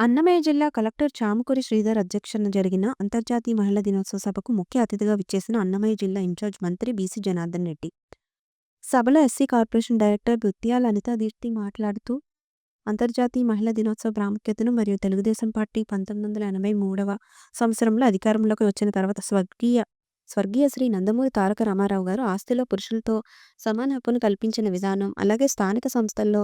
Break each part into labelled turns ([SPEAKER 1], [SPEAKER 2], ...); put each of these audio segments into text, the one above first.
[SPEAKER 1] అన్నమయ్య జిల్లా కలెక్టర్ చామకూరి శ్రీధర్ అధ్యక్షతన జరిగిన అంతర్జాతీయ మహిళా దినోత్సవ సభకు ముఖ్య అతిథిగా విచ్చేసిన అన్నమయ్య జిల్లా ఇన్ఛార్జ్ మంత్రి బీసీ జనార్దన్ రెడ్డి. సభలో SC corporation director Buthyala Anitha Deepthi మాట్లాడుతూ అంతర్జాతీయ మహిళా దినోత్సవ ప్రాముఖ్యతను మరియు తెలుగుదేశం పార్టీ పంతొమ్మిది వందల ఎనభై మూడవ సంవత్సరంలో అధికారంలోకి వచ్చిన తర్వాత స్వర్గీయ స్వర్గీయ శ్రీ నందమూరి తారక రామారావు గారు ఆస్తిలో పురుషులతో సమాన హక్కును కల్పించిన విధానం అలాగే స్థానిక సంస్థల్లో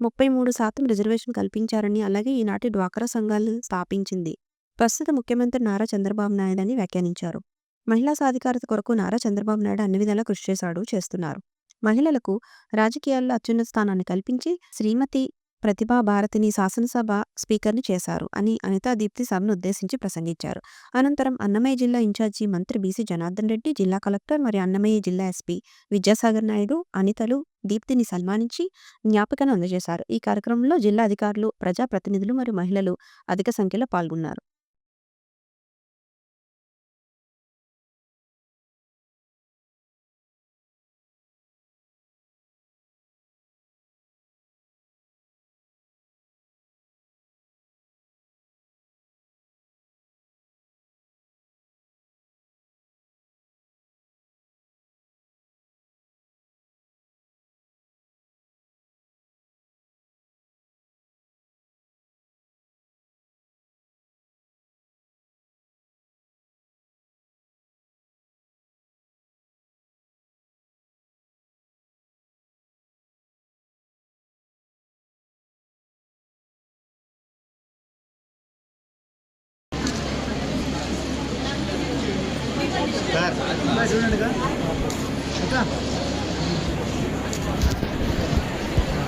[SPEAKER 1] ముప్పై మూడు శాతం రిజర్వేషన్ కల్పించారని అలాగే ఈనాటి డ్వాక్రా సంఘాలు స్థాపించింది. ప్రస్తుత ముఖ్యమంత్రి నారా చంద్రబాబు నాయుడు అని వ్యాఖ్యానించారు. మహిళా సాధికారత కొరకు నారా చంద్రబాబు నాయుడు అన్ని విధాలా కృషి చేశాడు చేస్తున్నారు. మహిళలకు రాజకీయాల్లో అత్యున్నత స్థానాన్ని కల్పించి శ్రీమతి ప్రతిభా భారతిని శాసనసభ స్పీకర్ని చేశారు అని అనితా దీప్తి సభను ఉద్దేశించి ప్రసంగించారు. అనంతరం అన్నమయ్య జిల్లా ఇన్ఛార్జి మంత్రి బీసీ జనార్దన్ రెడ్డి జిల్లా కలెక్టర్ మరియు అన్నమయ్య జిల్లా ఎస్పీ విద్యాసాగర్ నాయుడు అనితలు దీప్తిని సన్మానించి జ్ఞాపికను అందజేశారు. ఈ కార్యక్రమంలో జిల్లా అధికారులు ప్రజాప్రతినిధులు మరియు మహిళలు అధిక సంఖ్యలో పాల్గొన్నారు. Nah, 那个，看。